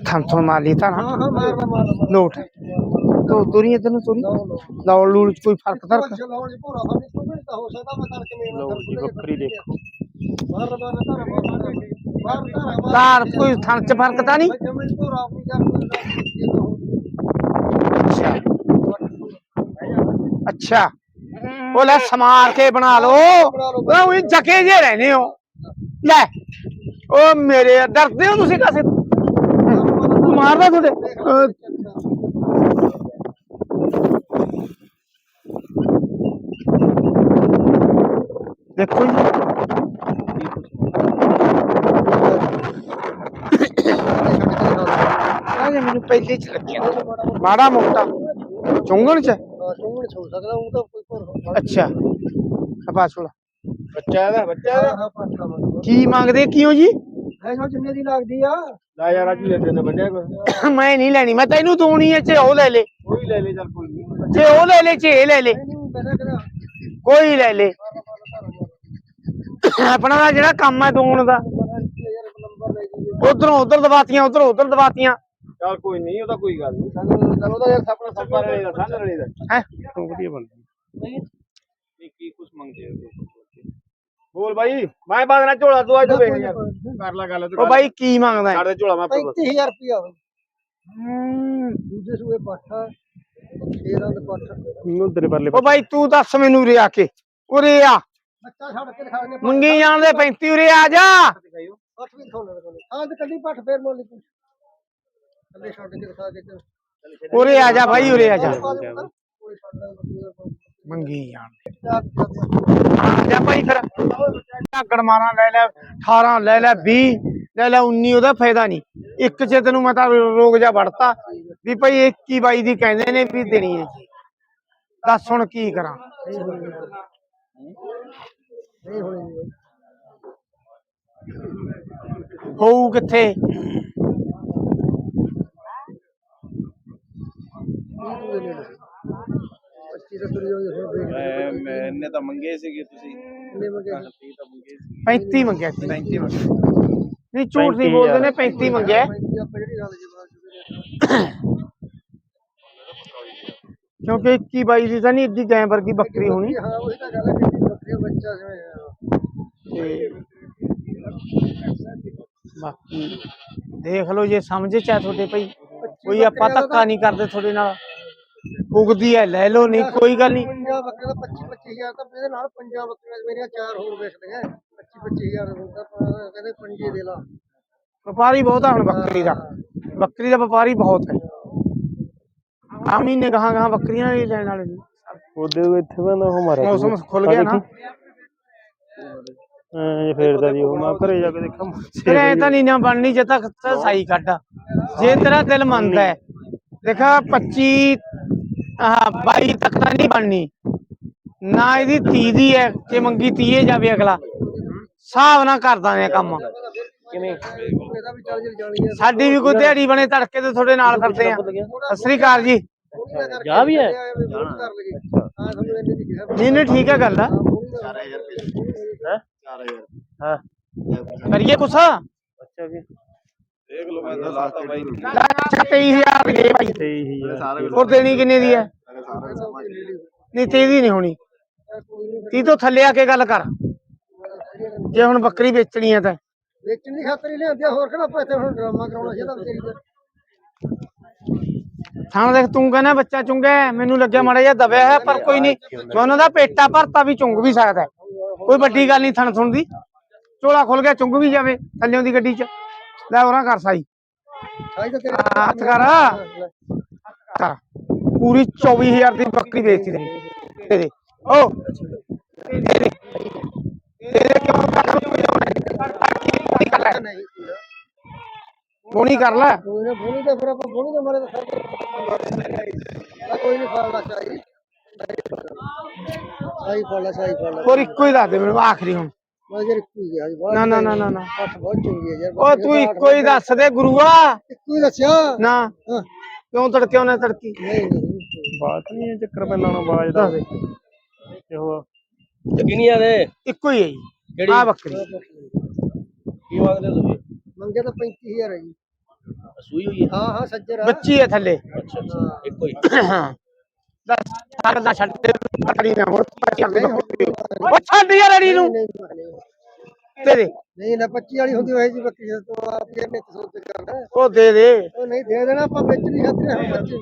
ਥਮ ਥਮ ਮਾਰ ਲਈ ਤਾਂ ਨਾ ਹਾਂ ਹਾਂ ਮਾਰ ਮਾਰ ਮਾਰ ਲੋਟ ਹੈ ਤੋ ਤੁਰੀ ਇਧਰ ਨੂੰ ਤੁਰੀ ਲਾਉਣ ਲੂਣ ਚ ਕੋਈ ਫ਼ਰਕ ਤਾਂ ਅੱਛਾ ਲਾਉਣ ਜੀ ਭੋਰਾ ਫਾਨੀ ਤੋਂ ਵੀ ਤਾਂ ਹੋ ਸਕਦਾ ਮੈਂ ਕਰਕੇ ਮੇਰੇ ਨਾਲ ਜੀ ਬੱਕਰੀ ਦੇਖੋ ਮਾਰ ਮਾਰਦਾ ਤੁਹਾਡੇ? ਦੇਖੋ ਜੀ। ਆ ਮੈਨੂੰ ਪਹਿਲੇ ਚ ਲੱਗਿਆ। ਮਾੜਾ ਮੋਟਾ। ਚੁੰਗਣ ਚ? ਚੁੰਗਣ ਛੋ ਸਕਦਾ ਉਹ ਤਾਂ ਕੋਈ ਭੋਰਾ ਅੱਛਾ। ਕਪਾ ਛੋਲਾ। ਬੱਚਾ ਇਹਦਾ, ਬੱਚਾ ਹਾਂ ਕੀ ਮੰਗਦੇ, ਕਿਉਂ ਜੀ? ਹੈ ਜੋ ਜਿੰਨੇ ਦੀ ਲੱਗਦੀ ਆ? ਲੈ ਯਾਰ ਅੱਜ ਲੈ ਦੇ ਬੱਚਾ ਕੋਈ। ਮੈਂ ਨਹੀਂ ਲੈਣੀ ਮੈਂ ਤੈਨੂੰ ਦੋਣੀ ਹੈ ਚ ਉਹ ਲੈ ਲੈ। ਕੋਈ ਲੈ ਲੈ ਚੱਲ ਕੋਈ ਨਹੀਂ। ਜੇ ਉਹ ਲੈ ਲੈ ਚ ਇਹ ਲੈ ਲੈ। ਇਹਨੂੰ ਪਹਿਲਾਂ ਕਰਾ ਕੋਈ ਲੈ ਲੈ। ਆਪਣਾ ਤਾਂ ਜਿਹੜਾ ਕੰਮ ਹੈ ਦੋਣ ਦਾ। ਉਧਰੋਂ ਉਧਰ ਦਵਾਤੀਆਂ ਉਧਰੋਂ ਉਧਰ ਦਵਾਤੀਆਂ। ਚੱਲ ਕੋਈ ਨਹੀਂ ਉਹਦਾ ਕੋਈ ਗੱਲ ਨਹੀਂ। ਸਾਨੂੰ ਉਹਦਾ ਯਾਰ ਆਪਣਾ ਸੱਪਾ ਰਲੇ ਦਾ ਸਾਂਝ ਰਲੇ ਦਾ ਹੈ? ਵਧੀਆ ਬਣਦੀ। ਇਹ ਕੀ ਕੁਛ ਮੰਗਦੇ ਹੋ ਬੋਲ ਬਾਈ ਮੈਂ ਬਾਦ ਨਾਲ ਝੋਲਾ ਤੂੰ ਅੱਜ ਤੋਂ ਵੇਖ ਯਾਰ। ਕਰ ਲੈ ਗੱਲ ਉਹ ਬਾਈ ਕੀ ਮੰਗਦਾ ਹੈ? ਦੇ ਝੋਲਾ ਮੈਂ ਆਪੇ 35000 ਰੁਪਿਆ ਹਮ, ਦੂਜੇ ਸੂਏ ਪਾਠਾ 13 ਦੇ ਪਾਠਾ। ਨੂੰ ਤੇਰੇ ਪਰਲੇ ਉਹ ਬਾਈ ਤੂੰ ਦੱਸ ਮੈਨੂੰ ਆ ਕੇ। ਉਰੇ ਆ। ਬੱਚਾ ਛੱਡ ਕੇ ਮੰਗੀ ਜਾਣ ਦੇ 35 ਉਰੇ ਆ ਜਾ। ਅੱਠ ਵੀ ਥੋੜੇ ਕੋਲ। ਹਾਂ ਤੇ ਕੱਢੀ ਪੱਠ ਫੇਰ ਮੋਲੀ ਤੂੰ ਥੱਲੇ ਛੱਡ ਕੇ ਦਿਖਾ ਕੇ ਉਰੇ ਆ ਜਾ ਬਾਈ ਉਰੇ ਆ ਜਾ। ਮੰਗੀ ਜਾਣ। ਜਾ ਭਾਈ ਫਿਰ। ਝਾਕੜ ਮਾਰਾਂ ਲੈ ਲੈ 18 ਲੈ ਲੈ 20 ਲੈ ਲੈ 19 ਉਹਦਾ ਫਾਇਦਾ ਨਹੀਂ। ਇੱਕ ਚ ਤੈਨੂੰ ਮੈਂ ਤਾਂ ਰੋਗ ਜਾ ਵੜਤਾ ਵੀ ਭਾਈ 21 22 ਦੀ ਕਹਿੰਦੇ ਨੇ ਵੀ ਦੇਣੀ ਹੈ। ਦੱਸ ਹੁਣ ਕੀ ਕਰਾਂ। ਹੋਊ ਕਿੱਥੇ? ਪੱਚੀ ਤਾਂ ਤੁਰੀ ਹੋਈ ਹੁਣ ਦੇਖ ਮੈਨੇ ਤਾਂ ਮੰਗੇ ਸੀਗੇ ਤੁਸੀਂ। ਕਿੰਨੇ ਮੰਗੇ? 30 ਤਾਂ ਮੰਗੇ ਸੀ 35 ਮੰਗਿਆ ਸੀ। 35 ਮੰਗੇ। ਨਹੀਂ ਝੂਠ ਨਹੀਂ ਬੋਲਦੇ ਨੇ 35 ਮੰਗਿਆ। ਪੈਂਤੀ ਆਪਾਂ ਜਿਹੜੀ ਗੱਲ ਜੀ ਬਾਤ ਕਿਉਂਕਿ 21 22 ਦੀ ਤਾਂ ਨਹੀਂ ਇੱਡੀ ਗੈਂ ਵਰਗੀ ਬੱਕਰੀ ਹੋਣੀ। ਹਾਂ ਉਹੀ ਤਾਂ ਗੱਲ ਹੈ ਕਿ ਬੱਕਰੀ ਬੱਚਾ ਜਿਵੇਂ ਤੇ ਬਾਕੀ ਦੇਖ ਲਓ ਜੇ ਸਮਝ ਚ ਆ ਤੁਹਾਡੇ ਭਾਈ। ਕੋਈ ਆਪਾਂ ਧੱਕਾ ਨਹੀਂ ਕਰਦੇ ਤੁਹਾਡੇ ਨਾਲ। ਉਗਦੀ ਹੈ ਲੈ ਲਓ ਨਹੀਂ ਕੋਈ ਗੱਲ ਨਹੀਂ। ਪੰਜਾਬ ਬੱਕਰੇ ਦਾ 25 25000 ਤਾਂ ਇਹਦੇ ਨਾਲ ਪੰਜਾਬ ਬੱਕਰੀਆਂ ਮੇਰੀਆਂ ਚਾਰ ਹੋਰ ਵੇਚਦੇ ਆ 25 25000 ਹੁੰਦਾ ਪਰ ਕਹਿੰਦੇ ਪੰਜੇ ਦੇ ਲਾ। ਵਪਾਰੀ ਬਹੁਤ ਆ ਹੁਣ ਬੱਕਰੀ ਦਾ। ਬੱਕਰੀ ਦਾ ਵਪਾਰੀ ਬਹੁਤ ਹੈ ਆ ਮਹੀਨੇ ਗਾਹਾਂ ਗਾਹਾਂ ਬੱਕਰੀਆਂ ਨਹੀਂ ਲੈਣ ਵਾਲੇ ਨੇ। ਉਹਦੇ ਇੱਥੇ ਬੰਦਾ ਉਹ ਮਾਰਿਆ ਮੌਸਮ ਖੁੱਲ ਗਿਆ ਨਾ। ਐ ਫੇਰਦਾ ਜੀ ਉਹ ਮੈਂ ਘਰੇ ਜਾ ਕੇ ਦੇਖਾਂ। ਫਿਰ ਐ ਤਾਂ ਨਹੀਂ ਨਾ ਬਣਨੀ ਜੇ ਤੱਕ ਤਾਂ ਸਹੀ ਕੱਢ। ਜੇ ਤੇਰਾ ਦਿਲ ਮੰਨਦਾ ਹੈ ਦੇਖਾ 25 ਆਹ 22 ਤੱਕ ਤਾਂ ਨਹੀਂ ਬਣਨੀ। ਨਾ ਇਹਦੀ 30 ਦੀ ਹੈ ਜੇ ਮੰਗੀ 30 ਜਾਵੇ ਅਗਲਾ। ਹਿਸਾਬ ਨਾਲ ਕਰਦਾ ਨੇ ਕੰਮ। ਕਿਵੇਂ? ਸਾਡੀ ਵੀ ਕੋਈ ਦਿਹਾੜੀ ਬਣੇ ਤੜਕੇ ਤੇ ਤੁਹਾਡੇ ਨਾਲ ਫਿਰਦੇ ਆ। ਸਤਿ ਸ੍ਰੀ ਅਕਾਲ ਜੀ। ਜਾ ਵੀ ਹੈ? ਨਹੀਂ ਨਹੀਂ ਠੀਕ ਹੈ ਗੱਲ ਆ। ਹੈ 4000 ਹਾਂ? ਕਰੀਏ ਕੁਛ? ਅੱਛਾ ਜੀ। ਦੇਖ ਲਓ ਮੈਂ ਤਾਂ ਲਾਤਾ ਬਾਈ। 23000 ਦੇ ਭਾਈ 23000 ਹੋਰ ਦੇਣੀ ਕਿੰਨੇ ਦੀ ਹੈ? ਨਹੀਂ ਤੇ ਦੀ ਨਹੀਂ ਹੋਣੀ। 30 ਤੋਂ ਥੱਲੇ ਆ ਕੇ ਗੱਲ ਕਰ। ਜੇ ਹੁਣ ਬੱਕਰੀ ਵੇਚਣੀ ਹੈ ਤਾਂ। ਵੇਚਣ ਦੀ ਖਾਤਰ ਹੀ ਲਿਆਂਦੀ ਆ, ਹੋਰ ਕਿਹੜਾ ਆਪਾਂ ਇੱਥੇ ਹੁਣ ਡਰਾਮਾ ਕਰਾਉਣਾ ਸੀ ਤਾਂ ਵਿਚਾਰੀ ਦਾ। ਥਾਣ ਦੇਖ ਤੂੰ ਕਹਿੰਦਾ ਬੱਚਾ ਚੁੰਗਾ ਹੈ, ਮੈਨੂੰ ਲੱਗਿਆ ਮਾੜਾ ਜਿਹਾ ਦਬਿਆ ਹੈ ਪਰ ਕੋਈ ਨਹੀਂ। ਉਹਨਾਂ ਦਾ ਪੇਟਾ ਭਰਤਾ ਵੀ ਚੁੰਗ ਵੀ ਸਕਦਾ। ਕੋਈ ਵੱਡੀ ਗੱਲ ਨਹੀਂ ਥਣ ਥੁਣ ਦੀ ਝੋਲਾ ਖੁੱਲ ਗਿਆ ਚੁੰਗ ਵੀ ਜਾਵੇ ਥੱਲਿਓਂ ਦੀ ਗੱਡੀ 'ਚ। ਲੈ ਉਹਨਾਂ ਕਰ ਸਾਈ। ਤਾਂ ਹੱਥ ਕਰ। ਕਰ ਪੂਰੀ 24000 ਦੀ ਬੱਕਰੀ ਵੇਚਤੀ ਤੇਰੀ। ਤੇਰੇ ਓ। ਤੇਰੇ ਤੇਰੇ ਕਿਉਂ ਕਰ ਲੈ। ਨਹੀਂ ਬੋਣੀ ਕਰ ਲੈ। ਕੋਈ ਨਾ ਬੋਣੀ ਤਾਂ ਫਿਰ ਆਪਾਂ ਬੋਣੀ ਦਾ ਮਾਰੇ ਤਾਂ ਕੋਈ ਨਹੀਂ ਫੜਨਾ ਚਾਹੀਦੀ ਸਾਈ ਫੜ ਲੈ ਸਾਈ ਫੜ ਲੈ। ਹੋਰ ਇੱਕੋ ਹੀ ਦੱਸ ਦੇ ਮੈਨੂੰ ਆਖਰੀ ਹੁਣ। ਮੈਂ ਜਰ ਇੱਕੋ ਹੀ ਗਿਆ ਜੀ ਨਾ ਨਾ ਨਾ ਨਾ ਨਾ। ਅੱਠ ਬਹੁਤ ਚੰਗੀ ਹੈ ਯਾਰ ਓ ਤੂੰ ਇੱਕੋ ਹੀ ਦੱਸ ਦੇ ਗੁਰੂਆ। ਇੱਕੋ ਹੀ ਦੱਸਿਆ? ਨਾ। ਹਾਂ। ਕਿਉਂ ਤੜਕੇ ਉਹਨੇ ਤੜਕੀ? ਨਹੀਂ ਨਹੀਂ ਬਾਤ ਨਹੀਂ ਚੱਕਰ ਪੈਣਾ ਨਾ ਬਾਜ ਦੱਸ ਦੇ। ਤੇ ਉਹ ਕਿੰਨੀਆਂ ਨੇ ਇੱਕੋ ਹੀ ਹੈ ਜੀ। ਆ ਬੱਕਰੀ। ਕੀ ਮੰਗਦੇ ਤੁਸੀਂ? ਮੰਗੇ ਤਾਂ 35000 ਹੈ ਜੀ। ਸੂਈ ਹੋਈ ਹਾਂ? ਹਾਂ ਸੱਜਰ ਆ। ਬੱਚੀ ਹੈ ਥੱਲੇ। ਅੱਛਾ ਅੱਛਾ। ਇੱਕੋ ਹੀ। ਦੱਸ ਸਾਡਾ ਛੱਡ ਦੇ ਪਕੜੀ ਨਾ ਹੋਰ ਪੱਚੀ ਦੇ ਉਹ ਛੱਡ ਯਾਰ ਅੜੀ ਨੂੰ ਨਹੀਂ ਨਹੀਂ ਦੇ ਦੇ ਨਹੀਂ ਨਾ 25 ਵਾਲੀ ਹੁੰਦੀ ਹੋਏ ਜੀ ਬੱਕਰੀ ਦਾ ਤੋਂ ਆਪ ਇਹ ਨਿਤ ਸੋਚ ਕਰਦਾ ਉਹ ਦੇ ਦੇ ਉਹ ਨਹੀਂ ਦੇ ਦੇਣਾ ਆਪਾਂ ਵਿੱਚ ਨਹੀਂ ਖਾਤੇ ਹਾਂ ਬੱਚੇ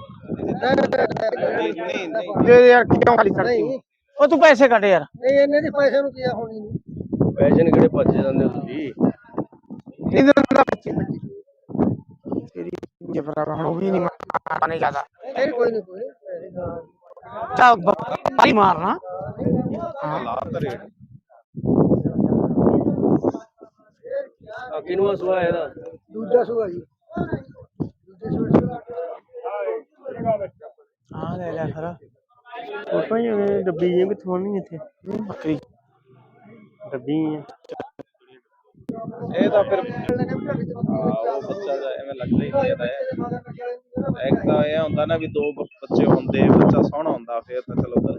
ਨਹੀਂ ਨਹੀਂ ਨਹੀਂ ਦੇ ਦੇ ਯਾਰ ਕਿਉਂ ਖਾਲੀ ਕਰਦੀ ਨਹੀਂ ਉਹ ਤੂੰ ਪੈਸੇ ਕੱਢ ਯਾਰ। ਨਹੀਂ ਇਹਨੇ ਦੀ ਪੈਸੇ ਨੂੰ ਕੀ ਆ ਹੋਣੀ ਨਹੀਂ ਪੈਸੇ ਕਿਹੜੇ ਭੱਜ ਜਾਂਦੇ ਤੁਸੀਂ। ਇਹਦੇ ਨਾਲ ਬੱਚੇ ਤੇਰੀ ਜੇ ਭਰਾ ਹੁਣ ਉਹ ਵੀ ਨਹੀਂ ਮਾਰਨੇ ਜ਼ਿਆਦਾ। ਫਿਰ ਕੋਈ ਨਹੀਂ ਕੋਈ। ਦਾ ਚਾ ਬਾਈ ਮਾਰਨਾ। ਲਾ ਕਰੇ ਆ ਕਿਨੂੰ ਸੁਆ ਇਹਦਾ? ਦੂਜਾ ਸੂਆ ਜੀ। ਦੂਜੇ ਸੂਆ ਹਾਂ ਲੈ ਲੈ ਫਿਰ। ਫੋਟੋ ਜਿਵੇਂ ਡੱਬੀ ਜਿਵੇਂ ਕਿੱਥੋਂ ਆਣੀ ਇੱਥੇ? ਬੱਕਰੀ। ਡੱਬੀ ਹੈ ਇਹ ਤਾਂ ਫਿਰ ਉਹ ਬੱਚਾ ਦਾ ਐਵੇਂ ਲੱਗਦਾ ਹੀ ਨਹੀਂ ਇਹਦਾ। ਇਹ। ਇੱਕ ਤਾਂ ਇਹ ਹੁੰਦਾ ਨਾ ਵੀ ਦੋ ਬੱਚੇ ਹੁੰਦੇ ਬੱਚਾ ਸੋਹਣਾ ਹੁੰਦਾ ਫਿਰ ਤਾਂ ਚਲੋ ਗੱਲ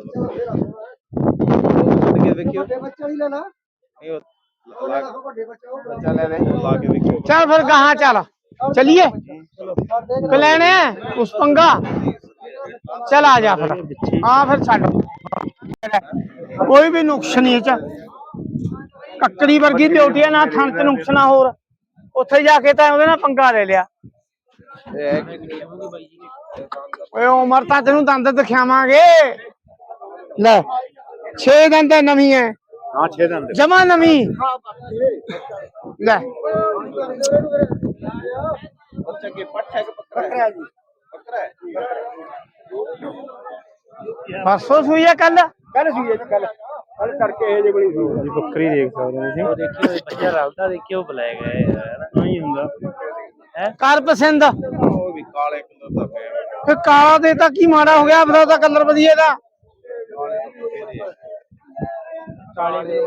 ਵੱਖਰੀ ਹੈ। ਵੇਖਿਓ। ਵੱਡੇ ਬੱਚੇ ਵਾਲੀ ਲੈ ਲਾ। ਨਹੀਂ ਉਹ ਉਹ ਲਾ ਲੈ ਲਾ ਵੱਡੇ ਬੱਚੇ ਉਹ ਬੱਚਾ ਲੈ ਲੈ। ਲਾ ਕੇ ਵੇਖਿਓ। ਚੱਲ ਫਿਰ ਗਾਹਾਂ ਚੱਲ। ਚਲਿਏ? ਕਰਦੇ ਕਿ ਲੈਣੇ ਆ ਉਸ ਪੰਗਾ। ਚਲ ਆ ਜਾ ਫਿਰ। ਹਾਂ ਫਿਰ ਛੱਡ। ਕੋਈ ਵੀ ਨੁਕਸ ਨਹੀਂ ਇਹ ਚ ਕੱਕੜੀ ਵਰਗੀ ਡਿਊਟੀ ਆ ਨਾ ਥਣ ਚ ਨੁਕਸ ਨਾ ਹੋਰ। ਉੱਥੇ ਜਾ ਕੇ ਤਾਂ ਉਹਦੇ ਨਾਲ ਪੰਗਾ ਲੈ ਲਿਆ। ਓਏ ਉਮਰ ਤਾਂ ਤੈਨੂੰ ਦੰਦ ਦਿਖਾਵਾਂਗੇ। ਲੈ 6 ਦੰਦ ਨਵੀਂ ਹੈ ਹਾਂ 6 ਦੰਦ। ਜਮਾ ਨਵੀਂ। ਲੈ। ਬੱਚਾ ਕੇ ਪੱਠ ਹੈ ਕਿ ਬੱਕਰਾ ਹੈ ਜੀ ਬੱਕਰਾ ਹੈ ਪਰਸੋਂ ਸੂਈ ਕੱਲ ਕੱਲ ਸੂਈ ਹੈ ਕੱਲ ਕੱਲ ਕਰਕੇ ਇਹ ਜੇ ਬੜੀ ਸੂਈ ਬੱਕਰੀ ਦੇਖ ਸਕਦੇ ਹੋ ਉਹ ਦੇਖਿਓ ਇਹ ਬੱਚਾ ਰਲਦਾ ਦੇਖਿਓ ਬਲੈਕ ਹੈ ਯਾਰ ਨਹੀਂ ਹੁੰਦਾ। ਕਰ ਪਸੰਦ। ਉਹ ਵੀ ਕਾਲੇ ਕਲਰ ਦਾ ਪਿਆ ਫਿਰ ਕਾਲਾ ਦੇ ਤਾਂ ਕੀ ਮਾੜਾ ਹੋ ਗਿਆ ਬਤਾ ਤਾਂ ਕਲਰ ਵਧੀਆ ਦਾ। ਕਾਲੇ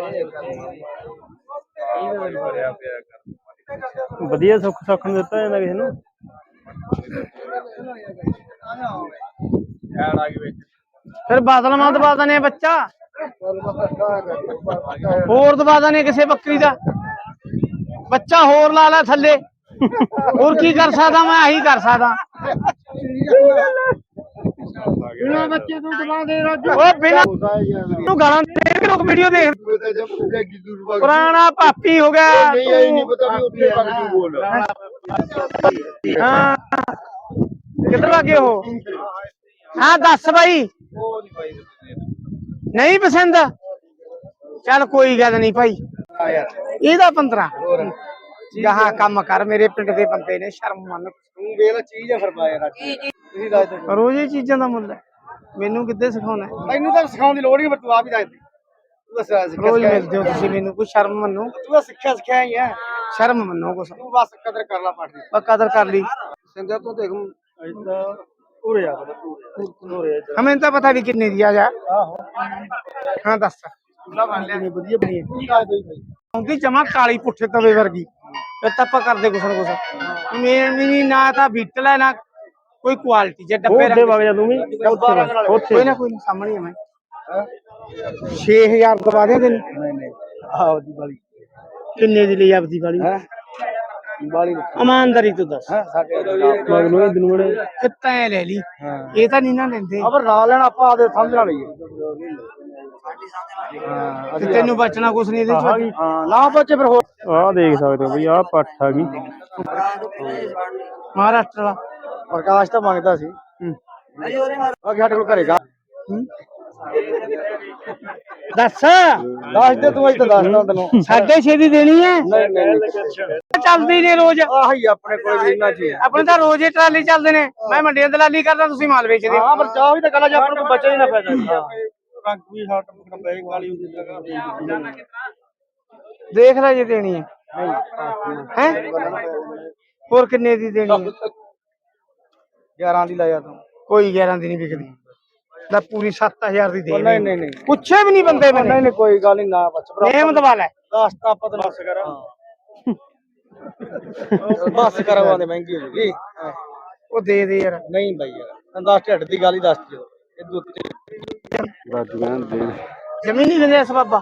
ਭਰਿਆ ਪਿਆ ਕਰ। ਵਧੀਆ ਸੁੱਖ ਸੁੱਖ ਨੂੰ ਦਿੱਤਾ ਜਾਂਦਾ ਕਿਸੇ ਨੂੰ। ਐਡ ਆ ਗਈ ਵਿੱਚ। ਫਿਰ ਬਾਦਲ ਮਾਂ ਦਬਾ ਦਨੇ ਬੱਚਾ। ਹੋਰ ਦਬਾ ਦਨੇ ਕਿਸੇ ਬੱਕਰੀ ਦਾ। ਬੱਚਾ ਹੋਰ ਲਾ ਲੈ ਥੱਲੇ। ਹੋਰ ਕੀ ਕਰ ਸਕਦਾ ਮੈਂ? ਆਹੀ ਕਰ ਸਕਦਾ। ਬਿਨਾ ਬੱਚੇ ਤੋਂ ਦਬਾ ਦੇ ਰਾਜੂ ਓ ਬਿਨਾ ਤੂੰ ਗਾਲਾਂ ਦੇ ਕੇ ਲੋਕ ਵੀਡੀਓ ਦੇਖ। ਪੁਰਾਣਾ ਪਾਪੀ ਹੋ ਗਿਆ। ਹਾਂ। ਕਿੱਧਰ ਲੱਗੇ ਹੋ ਹਾਂ ਦੱਸ ਬਾਈ। ਨਹੀਂ ਪਸੰਦ? ਚੱਲ ਕੋਈ ਗੱਲ ਨਹੀਂ ਭਾਈ। ਇਹਦਾ 15 ਜਹਾ ਕੰਮ ਕਰ ਮੇਰੇ ਪਿੰਡ ਦੇ ਬੰਦੇ ਨੇ ਸ਼ਰਮ ਮੰਨ। ਤੂੰ ਵੇਖ ਚੀਜ਼ ਆ ਫਿਰ ਪਾ ਯਾਰ ਤੁਸੀਂ ਦੱਸ ਦਿਓ। ਰੋਜ਼ ਇਹ ਚੀਜ਼ਾਂ ਦਾ ਮੁੱਲ ਹੈ। ਮੈਨੂੰ ਕਿੱਦੇ ਸਿਖਾਉਣਾ ਹੈ? ਮੈਨੂੰ ਤਾਂ ਸਿਖਾਉਣ ਦੀ ਲੋੜ ਨਹੀਂ ਪਰ ਤੂੰ ਆਪ ਹੀ ਦੱਸ ਦੇ। ਤੂੰ ਦੱਸ ਸਿੱਖਿਆ ਰੋਜ਼ ਮਿਲਦੇ ਹੋ ਤੁਸੀਂ ਮੈਨੂੰ ਕੋਈ ਸ਼ਰਮ ਮੰਨੋ। ਤੂੰ ਤਾਂ ਸਿੱਖਿਆ ਸਿਖਾਇਆ ਹੀ ਆ ਸ਼ਰਮ ਮੰਨੋ ਕੁਛ। ਤੂੰ ਬਸ ਕਦਰ ਕਰ ਲੈ ਦੀ। ਬਸ ਕਦਰ ਕਰ ਲਈ। ਸਿੰਗਾ ਤੂੰ ਦੇਖ ਇਦਾਂ ਉਰੇ ਆ ਉਰੇ ਆ ਹਮੇਂ ਤਾਂ ਪਤਾ ਵੀ ਕਿੰਨੇ ਦੀ ਆ ਜਾ। ਆਹੋ। ਹਾਂ ਦੱਸ। ਪੂਰਾ ਬਣ ਲਿਆ। ਵਧੀਆ ਬਣੀ ਆਉਂਦੀ ਜਮਾ ਕਾਲੀ ਪੁੱਠੇ ਤਵੇ ਵਰਗੀ। ਤਾਂ ਆਪਾਂ ਕਰਦੇ ਕੁਛ ਨਾ ਕੁਛ। ਮੇਨ ਵੀ ਨਾ ਤਾਂ ਬਿੱਟਲ ਹੈ ਨਾ ਕੋਈ ਕੁਆਲਿਟੀ ਜੇ ਡੱਬੇ ਰੱਖ ਵਗ ਜਾ ਤੂੰ ਵੀ। ਕੋਈ ਨਾ ਕੋਈ ਨਾ ਸਾਹਮਣੇ ਹੀ ਆ ਮੈਂ। 6000 ਦਵਾ ਦੇ ਤੈਨੂੰ। ਨਹੀਂ ਨਹੀਂ। ਆਹ ਦੀ ਵਾਲੀ। ਕਿੰਨੇ ਦੀ ਲਈ ਆਪਦੀ ਵਾਲੀ? ਹੈ? ਇਮਾਨਦਾਰੀ ਤੋਂ ਦੱਸ। ਹੈ ਸਾਡੇ ਮਗਨੂ ਇਹ ਦਿਨੂੜੇ ਕਿੱਤਾ ਲੈ ਲਈ। ਇਹ ਤਾਂ ਨਹੀਂ ਨਾ ਲੈਂਦੇ। ਅਬਰ ਨਾ ਲੈਣਾ ਆਪਾਂ ਆਦੇ ਸਮਝ ਨਾਲ ਲਈਏ। ਹਾਂ ਤੇ ਤੈਨੂੰ ਬਚਣਾ ਕੁਛ ਨਹੀਂ ਇਹਦੇ ਚ ਹਾਂ ਨਾ ਬੱਚੇ ਫਿਰ ਹੋਰ। ਆਹ ਦੇਖ ਸਕਦੇ ਹੋ ਬਈ ਆਹ ਪੱਠ ਆ ਗਈ। ਮਹਾਰਾਸ਼ਟਰ ਦਾ ਪ੍ਰਕਾਸ਼ ਤਾਂ ਮੰਗਦਾ ਸੀ। ਹੂੰ। ਬਾਕੀ ਸਾਡੇ ਕੋਲ ਘਰੇਗਾ ਦੱਸ। ਦੱਸ ਦੇ ਤੂੰ ਅੱਜ ਤਾਂ ਦੱਸਦਾ ਤੈਨੂੰ। ਸਾਢੇ ਛੇ ਦੀ ਦੇਣੀ ਹੈ? ਨਹੀਂ ਨਹੀਂ ਚੱਲਦੀ ਨੇ ਰੋਜ਼। ਆਹੀ ਆਪਣੇ ਕੋਲ ਵੀ ਇੰਨਾ ਚੀਜ਼ ਆਪਣੇ ਤਾਂ ਰੋਜ਼ ਹੀ ਟਰਾਲੀ ਚੱਲਦੇ ਨੇ। ਮੈਂ ਮੰਡੀਆਂ ਦਲਾਲੀ ਕਰਦਾ ਤੁਸੀਂ ਮਾਲ ਵੇਚਦੇ। ਹਾਂ ਪਰ ਚਾਹ ਵੀ ਤਾਂ ਕਲਾ ਜਾ ਆਪਣੇ ਕੋਲ ਬਚਾ ਹੀ ਨਾ ਪੈਦਾ ਰੰਗ ਵੀ ਹਟ ਬੈਗ ਵਾਲੀ ਹੁੰਦੀ ਦੇਖ ਲੈ ਜੇ ਦੇਣੀ ਹੈ। ਹੈ? ਹੋਰ ਕਿੰਨੇ ਦੀ ਦੇਣੀ ਹੈ? 11 ਦੀ ਲਾਇਆ ਤੂੰ। ਕੋਈ 11 ਦੀ ਨਹੀਂ ਵਿਕਦੀ। ਲੈ ਪੂਰੀ 7000 ਦੀ ਦੇ ਨਹੀਂ ਨਹੀਂ ਨਹੀਂ। ਪੁੱਛੇ ਵੀ ਨਹੀਂ ਬੰਦੇ ਨਹੀਂ ਮੈਨੇ। ਨਹੀਂ ਕੋਈ ਗੱਲ ਨਹੀਂ ਨਾ ਬਚ ਨੇਮ ਦਵਾ ਲੈ। ਦੱਸ ਤਾਂ ਆਪਾਂ ਤੈਨੂੰ ਬਸ ਕਰ। ਬਸ ਕਰਵਾਉਂਦੇ ਮਹਿੰਗੀ ਹੋ ਜੂਗੀ। ਉਹ ਦੇ ਦੇ ਯਾਰ। ਨਹੀਂ ਬਾਈ ਯਾਰ ਦੱਸ ਢਿੱਡ ਦੀ ਗੱਲ ਹੀ ਦੱਸ ਦਿਓ। ਇਹ ਦੁੱਤੇ ਜ਼ਮੀਨ ਨਹੀਂ ਦਿੰਦੇ ਇਸ ਬਾਬਾ।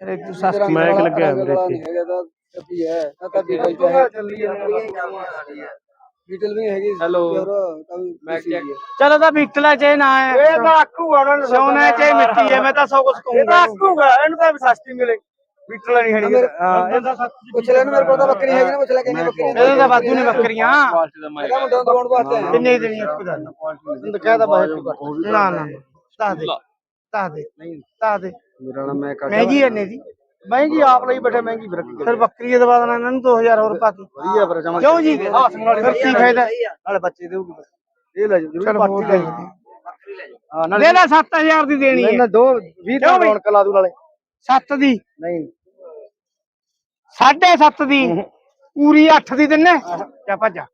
ਫਿਰ ਤੂੰ ਸਸਤੀ ਮੈਂ ਕਿ ਲੱਗਿਆ ਇੱਥੇ। ਚੱਪੀ ਹੈ। ਤਾਂ ਤਾਂ ਬੀਟਲ ਚ ਹੈ ਚੱਲੀ ਬੀਟਲ ਵੀ ਹੈਗੀ ਹੈਲੋ ਮੈਂ ਕਿਹਾ ਚਲੋ ਤਾਂ ਬਿਕਲਾ ਚ ਨਾ ਹੈ। ਇਹ ਤਾਂ ਆਕੂਗਾ ਉਹਨਾਂ ਨੂੰ ਸੋਨਾ ਚ ਮਿੱਟੀ ਹੈ ਮੈਂ ਤਾਂ ਸਭ ਕੁਝ ਕਹੂੰਗਾ ਇਹ ਤਾਂ ਆਕੂਗਾ ਇਹਨੂੰ ਤਾਂ ਸਸਤੀ ਮਿਲੇ। ਬਿਕਲਾ ਨਹੀਂ ਹਣੀ ਹਾਂ ਪੁੱਛ ਲੈ ਮੇਰੇ ਕੋਲ ਤਾਂ ਬੱਕਰੀ ਹੈਗੀ ਨਾ ਪੁੱਛ ਲੈ ਕਿੰਨੀ ਬੱਕਰੀ ਇਹਦੇ ਤਾਂ ਵਾਧੂ ਨੇ ਬੱਕਰੀਆਂ। ਹੈਗਾ ਮੁੰਡਾ ਦਵਾਉਣ ਵਾਸਤੇ। ਕਿੰਨੇ ਦੇਣੀ ਇੱਕ ਦਾ ਕਹਿ ਤਾਂ ਬਾਹਰ ਤੂੰ ਨਾ ਨਾ ਦੱਸ ਦੇ ਦੱਸ ਦੇ ਦੱਸ ਦੇ। ਮੇਰਾ ਨਾਮ ਮੈਂ ਮਹਿੰਗੀ ਐਨੇ ਦੀ ਮਹਿੰਗੀ ਆਪ ਲਈ ਬੈਠੇ ਮਹਿੰਗੀ ਫਿਰ ਫਿਰ ਬੱਕਰੀ ਦੇ ਦਵਾ ਦੇਣਾ ਇਹਨਾਂ ਨੂੰ 2000 ਹੋਰ ਪਾ ਕੇ ਵਧੀਆ ਫਿਰ ਜਮਾ ਕਿਉਂ ਜੀ? ਫਿਰ ਕੀ ਫਾਇਦਾ? ਨਾਲੇ ਬੱਚੇ ਦੇਊਗੀ ਇਹ ਲੈ ਜਰੂਰ ਚਲ ਪਾਰਟੀ ਲੈ ਹਾਂ ਨਾਲੇ ਦੇ ਲੈ 7000 ਦੀ ਦੇਣੀ ਨਾ ਹੈ। ਦੋ 20 ਦਾ? ਰੌਣਕ ਲਾ ਦੂ ਨਾਲੇ। 7 ਦੀ? ਨਹੀਂ। 7.5 ਦੀ? ਪੂਰੀ 8 ਦੀ ਦਿੰਨੇ? ਜਾ ਭੱਜਾ